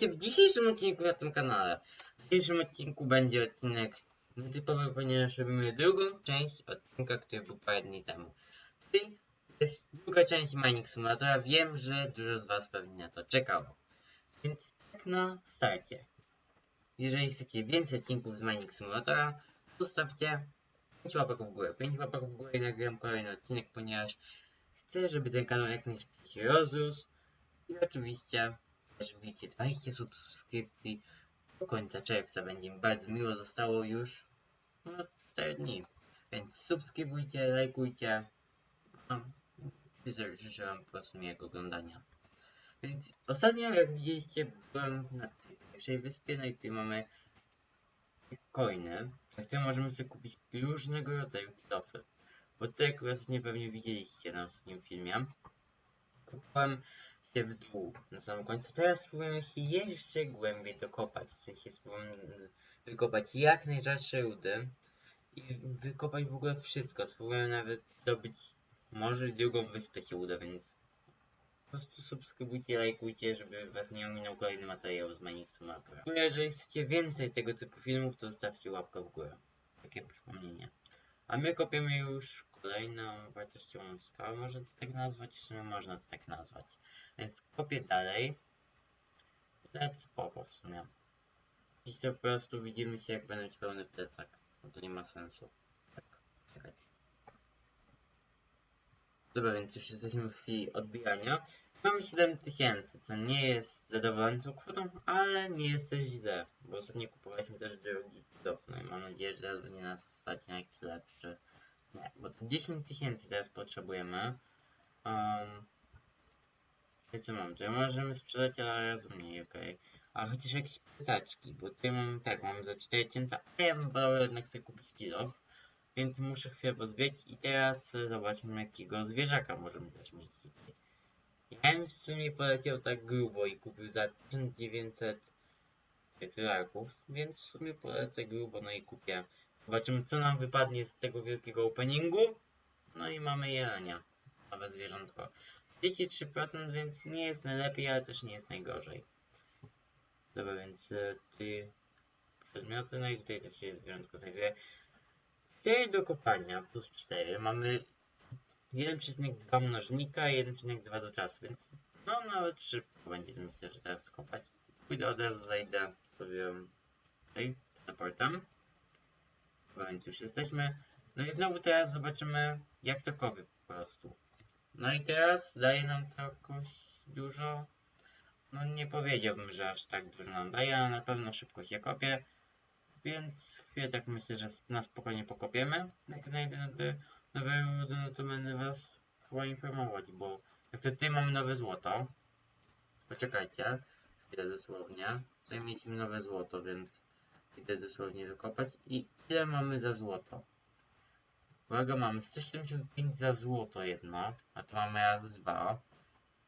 W dzisiejszym odcinku na tym kanale. W dzisiejszym odcinku będzie odcinek nietypowy, ponieważ robimy drugą część odcinka, który był parę dni temu. Czyli jest druga część Mining Simulatora. Wiem, że dużo z Was pewnie na to czekało. Więc tak na starcie. Jeżeli chcecie więcej odcinków z Mining Simulatora, zostawcie 5 łapek w górę. 5 łapek w górę i nagram kolejny odcinek, ponieważ chcę, żeby ten kanał jak najszybciej się rozrósł. I oczywiście wbicie 20 subskrypcji do końca czerwca. Będzie mi bardzo miło, zostało już no, 4 dni. Więc subskrybujcie, lajkujcie. No, życzę, wam po prostu miłego oglądania. Więc ostatnio, jak widzieliście, byłem na tej pierwszej wyspie, no i tutaj mamy coiny, za które możemy sobie kupić różnego rodzaju kilofy. Bo tutaj akurat nie pewnie widzieliście na ostatnim filmie. Kupowałem się w dół na samym końcu. Teraz spróbujemy się jeszcze głębiej dokopać. W sensie spróbujemy wykopać jak najrzadsze rudy i wykopać w ogóle wszystko. Spróbujemy nawet zdobyć może drugą wyspę się uda, więc po prostu subskrybujcie, lajkujcie, żeby was nie ominął kolejny materiał z Mining Simulatora. Jeżeli chcecie więcej tego typu filmów, to zostawcie łapkę w górę. Takie przypomnienie. A my kopiemy już kolejną wartościową skałę, można to tak nazwać, w sumie można to tak nazwać. Więc kopię dalej. Nawet spoko w sumie. Dziś to po prostu widzimy się jak będę mieć pełny plecak. No to nie ma sensu. Tak, czekaj. Dobra, więc już jesteśmy w chwili odbijania. Mamy 7000, co nie jest zadowalającą kwotą, ale nie jest też źle, bo ostatnio kupowaliśmy też drogi mam nadzieję, że teraz będzie nas stać na jakiś lepszy. Nie, bo to 10 tysięcy teraz potrzebujemy. Um, i co mam? Tutaj możemy sprzedać, ale razy mniej, okej. A chociaż jakieś pytaczki, bo tutaj mam tak, mam za 4000, a ja bym wolał jednak sobie kupić kilof. Więc muszę chwilę pozbierać i teraz zobaczmy jakiego zwierzaka możemy też mieć. Ja bym w sumie poleciał tak grubo i kupił za 1900 filarków, więc w sumie polecę grubo, no i kupię. Zobaczymy co nam wypadnie z tego wielkiego openingu. No i mamy jelenia, nowe zwierzątko. 33%, więc nie jest najlepiej, ale też nie jest najgorzej. Dobra, więc e, tutaj przedmioty, no i tutaj też jest zwierzątko znajduje. 4 do kopania plus 4 mamy 1,2 mnożnika i 1,2 do czasu, więc no nawet szybko będzie myślę, że teraz kopać. Pójdę od razu, zajdę sobie tutaj teleportem. Dobra, więc już jesteśmy. No i znowu teraz zobaczymy jak to kopie po prostu. No i teraz daje nam to jakoś dużo. No nie powiedziałbym, że aż tak dużo nam daje, ale na pewno szybko się kopie. Więc chwilę tak myślę, że na spokojnie pokopiemy. Jak znajdę nowe rudy, no to będę was chyba informować, bo jak to tutaj mamy nowe złoto. Poczekajcie, chwilę dosłownie. Tutaj mieliśmy nowe złoto, więc idę dosłownie wykopać. I ile mamy za złoto? Uwaga, mamy 175 za złoto jedno, a tu mamy raz dwa.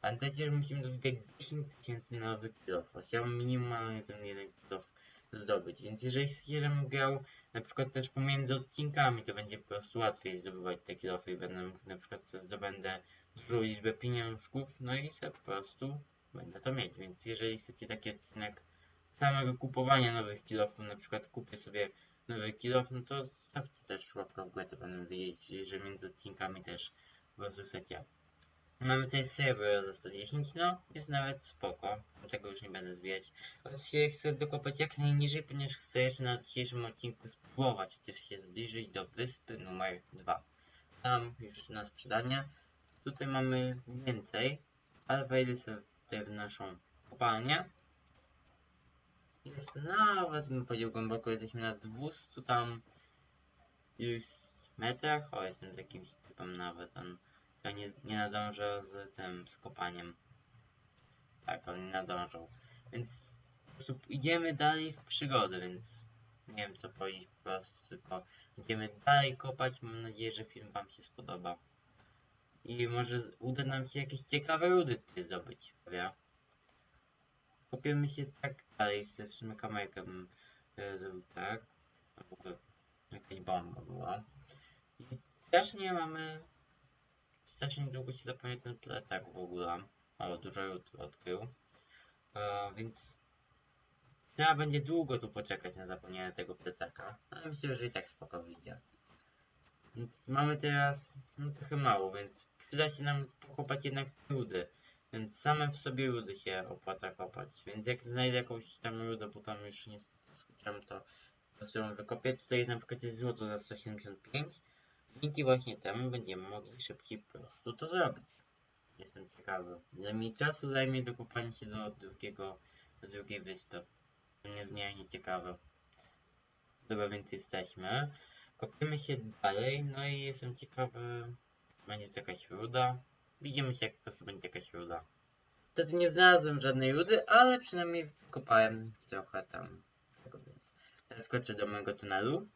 Pamiętajcie, że musimy dozbierać 10 tysięcy nowych kilofów. Chciałbym minimalnie ten jeden kilof zdobyć. Więc jeżeli chcecie, żebym grał na przykład też pomiędzy odcinkami, to będzie po prostu łatwiej zdobywać te kilofy i będę na przykład zdobędę dużą liczbę pieniążków, no i sobie po prostu będę to mieć. Więc jeżeli chcecie taki odcinek samego kupowania nowych kilofów, na przykład kupię sobie nowy kilof, no to zostawcie też łapkę w górę, to będę wiedzieć, że między odcinkami też po prostu chcecie. Mamy tutaj serwer za 110, no jest nawet spoko, tego już nie będę zbierać. Oczywiście chcę dokopać jak najniżej, ponieważ chcę jeszcze na dzisiejszym odcinku spróbować chociaż się zbliżyć do wyspy numer 2. Tam już na sprzedanie. Tutaj mamy więcej, ale wejdę sobie tutaj w naszą kopalnię. Jest nawet bym powiedział głęboko, jesteśmy na 200 tam już metrach. O, jestem z jakimś typem nawet, on nie, nie z tym, z kopaniem. Tak, on nie nadążał. Więc idziemy dalej w przygody, więc nie wiem co powiedzieć po prostu, tylko idziemy dalej kopać. Mam nadzieję, że film wam się spodoba. I może uda nam się jakieś ciekawe rudy tutaj zdobyć, prawda? Kopiemy się tak dalej, sobie w sumie kamerkę bym e, zrobił tak. A w ogóle jakaś bomba była. I nie mamy też niedługo ci zapomnę ten plecak w ogóle. O, dużo ród odkrył. E, więc Trzeba będzie długo tu poczekać na zapomnienie tego plecaka, ale myślę, że i tak spoko wyjdzie. Więc mamy teraz no, trochę mało, więc przyda się nam pokopać jednak rudy. Więc same w sobie rudy się opłaca kopać. Więc jak znajdę jakąś tam rudę, bo tam już nie skupiam to, to którą wykopię. Tutaj jest na przykład jest złoto za 175. Dzięki właśnie temu będziemy mogli szybciej po prostu to zrobić. Jestem ciekawy. Ile mi czasu zajmie dokopanie się do drugiego, do drugiej wyspy. Niezmiernie ciekawe. Dobra, więc jesteśmy. Kopiemy się dalej, no i jestem ciekawy, będzie to jakaś ruda. Widzimy się, jak po prostu będzie jakaś ruda. Wtedy nie znalazłem żadnej rudy, ale przynajmniej wykopałem trochę tam teraz skoczę do mojego tunelu.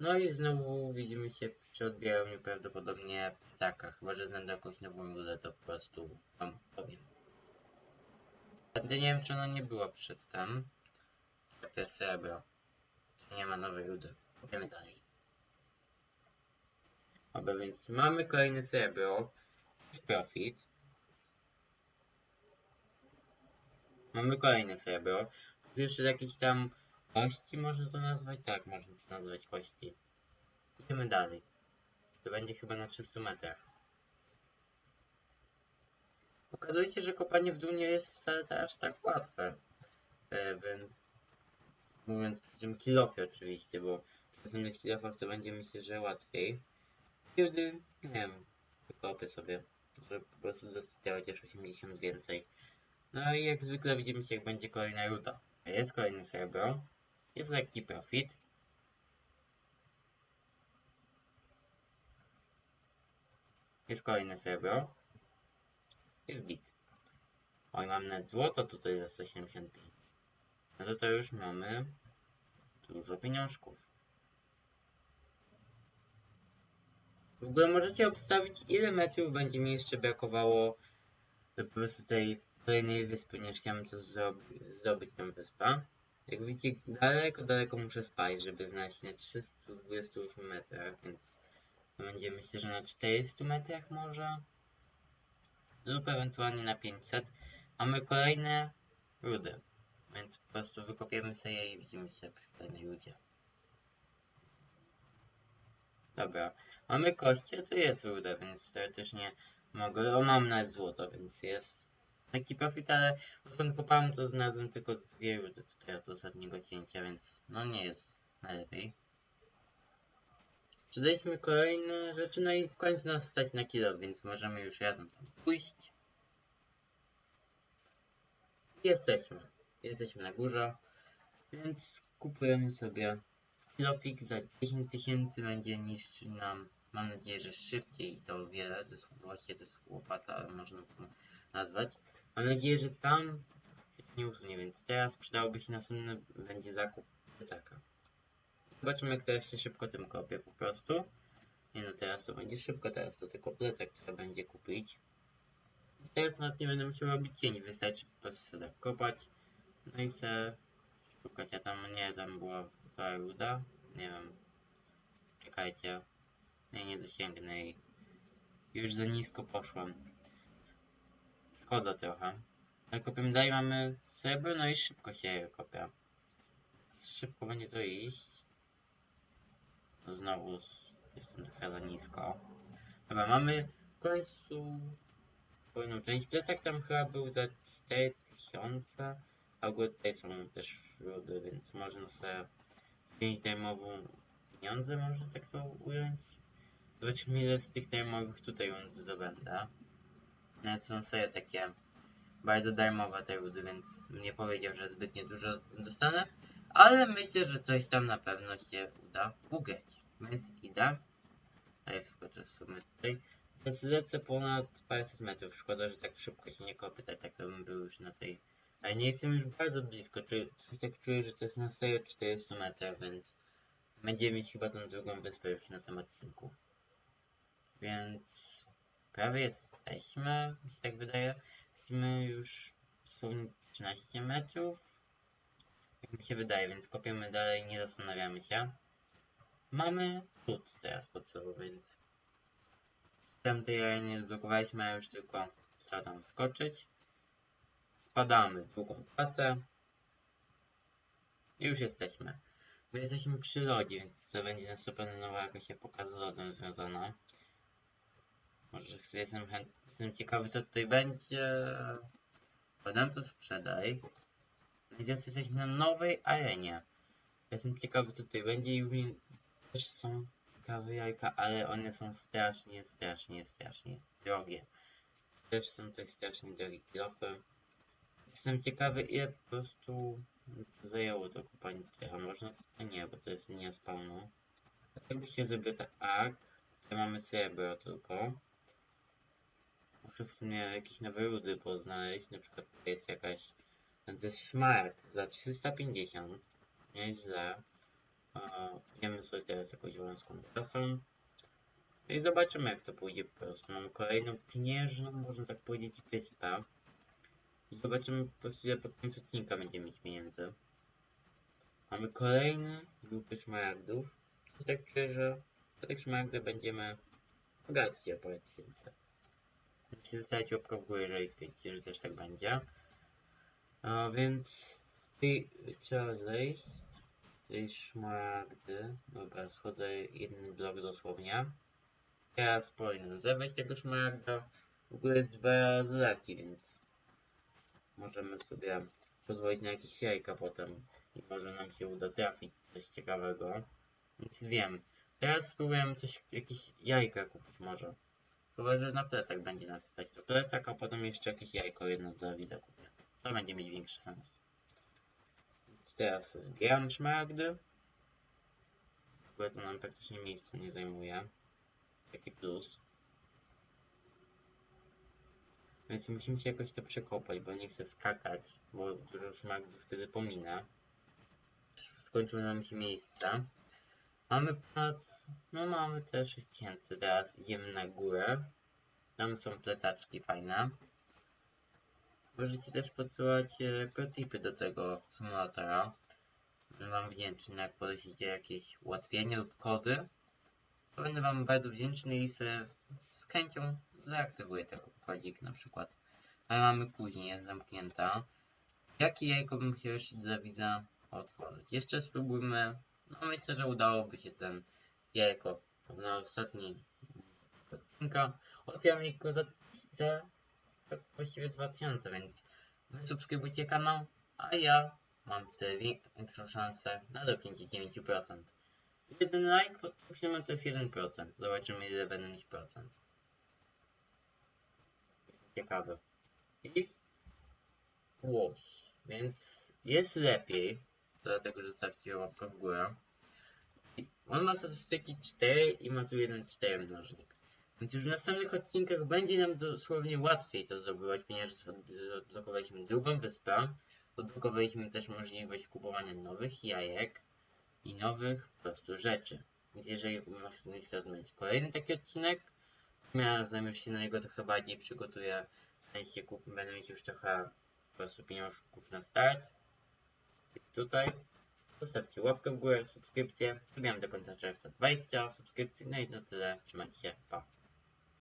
No i znowu widzimy się przy odbieraniu prawdopodobnie ptaka, chyba że znajdę jakąś nową rudę, to po prostu wam powiem. Wtedy nie wiem, czy ona nie była przedtem. To jest srebro. Nie ma nowej rudy. Kopiemy dalej. Dobra, więc mamy kolejne srebro. Jest profit. Mamy kolejne srebro. Tu jeszcze jakieś tam kości można to nazwać? Tak, można to nazwać kości. Idziemy dalej. To będzie chyba na 300 metrach. Okazuje się, że kopanie w dół nie jest wcale aż tak łatwe. E, więc mówiąc przy tym kilofie oczywiście, bo w następnych kilofach to będzie myślę, że łatwiej. Kiedy, nie wiem, wykopię sobie, żeby po prostu dostać chociaż 80 więcej. No i jak zwykle widzimy się, jak będzie kolejna ruta. Jest kolejny srebro. Jest lekki profit. Jest kolejne srebro. Jest git. Oj, mam net złoto tutaj za 175. No to to już mamy dużo pieniążków. W ogóle możecie obstawić, ile metrów będzie mi jeszcze brakowało do po prostu tej kolejnej wyspy, nie chciałem to zrobi zrobić tę wyspę. Jak widzicie, daleko, daleko muszę spać, żeby znaleźć na 328 metrach, więc będzie myślę, że na 400 metrach może lub ewentualnie na 500. Mamy kolejne rudy, więc po prostu wykopiemy sobie je i widzimy się przy kolejnej rudzie. Dobra, mamy kości, a to jest ruda, więc teoretycznie mogę, o mam na złoto, więc jest taki profit, ale kopałem to znalazłem tylko dwie rudy tutaj od ostatniego cięcia, więc no nie jest najlepiej. Przydaliśmy kolejne rzeczy, no i w końcu nas stać na kilo, więc możemy już razem tam pójść. Jesteśmy. Jesteśmy na górze, więc kupujemy sobie kilofik za 10 tysięcy będzie niszczył nam, mam nadzieję, że szybciej i to wiele, to jest właściwie to jest łopata, ale można to nazwać. Mam nadzieję, że tam nie usunie, więc teraz przydałoby się następny będzie zakup plecaka. Zobaczymy jak teraz się szybko tym kopię po prostu. Nie no teraz to będzie szybko, teraz to tylko plecak trzeba będzie kupić. Teraz nawet nie będę musiał robić cieni, wystarczy po prostu sobie tak. No i se szukać, a tam nie, tam była chyba ruda. Nie wiem. Czekajcie. Nie, nie dosięgnę jej. Już za nisko poszłam. Szkoda trochę. Ale kopiemy dalej, mamy srebro, no i szybko się kopia. Szybko będzie to iść. Znowu jestem trochę za nisko. Dobra, mamy w końcu kolejną część. Plecak tam chyba był za 4000. A ogóle tutaj są też rudy, więc można sobie wziąć darmową pieniądze, można tak to ująć. Zobaczymy ile z tych darmowych tutaj zdobędę. Nawet są sobie takie bardzo darmowe te rudy, więc nie powiedział, że zbytnio dużo dostanę. Ale myślę, że coś tam na pewno się uda ugrać. Więc idę. A ja wskoczę w sumie tutaj. Więc lecę ponad paręset metrów. Szkoda, że tak szybko się nie kopytać, tak to bym był już na tej... Ale nie jestem już bardzo blisko. Czuję, tak czuję, że to jest na serio 400 metrów, więc... Będziemy mieć chyba tą drugą wyspę już na tym odcinku. Więc... Prawie jesteśmy, mi się tak wydaje. Jesteśmy już... Są 13 metrów. Jak mi się wydaje, więc kopiemy dalej, nie zastanawiamy się. Mamy lód teraz pod sobą, więc z tamtej areny zblokowaliśmy, a już tylko trzeba tam wskoczyć. Wpadamy w długą pasę. I już jesteśmy. My jesteśmy przy lodzie, więc to będzie nas na pewno nowa jakaś epoka z lodem związana. Może jestem jestem ciekawy co tutaj będzie. Podam to sprzedaj. Więc jesteśmy na nowej arenie. Jestem ciekawy co tutaj będzie i już też są ciekawe jajka, ale one są strasznie, strasznie, strasznie drogie. Też są tutaj strasznie drogie kilofy. Jestem ciekawy ile po prostu zajęło to kupanie tutaj, a można to nie, bo to jest linia spawnu. A tak by się zrobił tak, tutaj mamy srebro tylko. Muszę w sumie jakieś nowe rudy poznaleźć, na przykład tutaj jest jakaś, ten to jest za 350, nieźle. Wiemy sobie teraz jakąś wąską trasą. No i zobaczymy jak to pójdzie po prostu. Mamy kolejną pieniężną, można tak powiedzieć, wyspę. Zobaczymy po prostu ile pod koniec odcinka będziemy mieć pieniędzy. Mamy kolejny grupy szmaragdów. I tak że po tych szmaragdach będziemy bogaci o parę tysięcy. Musicie zostawić łapkę w górę, jeżeli twierdzicie, że też tak będzie. A więc tutaj trzeba zejść. Tutaj szmaragdy. Dobra, schodzę jeden blok dosłownie. Teraz powinien zebrać tego szmaragda. W ogóle jest dwa razy leki, więc możemy sobie pozwolić na jakieś jajka potem i może nam się uda trafić coś ciekawego. Więc wiem. Teraz spróbuję coś, jakieś jajka kupić może. Chyba, że na plecak będzie nas stać to plecak, a potem jeszcze jakieś jajko jedno dla widza kupię. To będzie mieć większy sens. Więc teraz zbieram szmaragdy. W ogóle to nam praktycznie miejsca nie zajmuje. Taki plus. Więc musimy się jakoś to przekopać, bo nie chcę skakać, bo dużo szmaragdów wtedy pominę. Skończyło nam się miejsca. Mamy plac, no mamy te 6000, teraz idziemy na górę. Tam są plecaczki fajne. Możecie też podsyłać e, protipy do tego symulatora. Będę wam wdzięczny, jak polecicie jakieś ułatwienia lub kody. To będę wam bardzo wdzięczny i sobie z chęcią zaaktywuję tego kodzik na przykład. Ale mamy później, jest zamknięta. Jakie jajko bym chciał jeszcze dla widza otworzyć? Jeszcze spróbujmy. No myślę, że udałoby się ten jajko na ostatni odcinka. Otwieram jajko za, za właściwie 2000, więc subskrybujcie kanał, a ja mam wtedy większą szansę na dopięcie 9%. Jeden like pod tym filmem to jest 1%. Zobaczymy ile będę mieć procent. Ciekawe. I łoś. Więc jest lepiej. Dlatego, że zostawcie łapkę w górę. I on ma statystyki 4 i ma tu jeden 4 mnożnik. Więc już w następnych odcinkach będzie nam dosłownie łatwiej to zdobywać, ponieważ odblokowaliśmy drugą wyspę. Odblokowaliśmy też możliwość kupowania nowych jajek i nowych po prostu rzeczy. Więc jeżeli nie chcę odmówić kolejny taki odcinek, zajmę się na niego trochę bardziej, przygotuję, w kup, będę mieć już trochę po prostu pieniążków na start. I tutaj zostawcie łapkę w górę, subskrypcję. Wbijam do końca czerwca 20 subskrypcji, no i to tyle. Trzymajcie się, pa.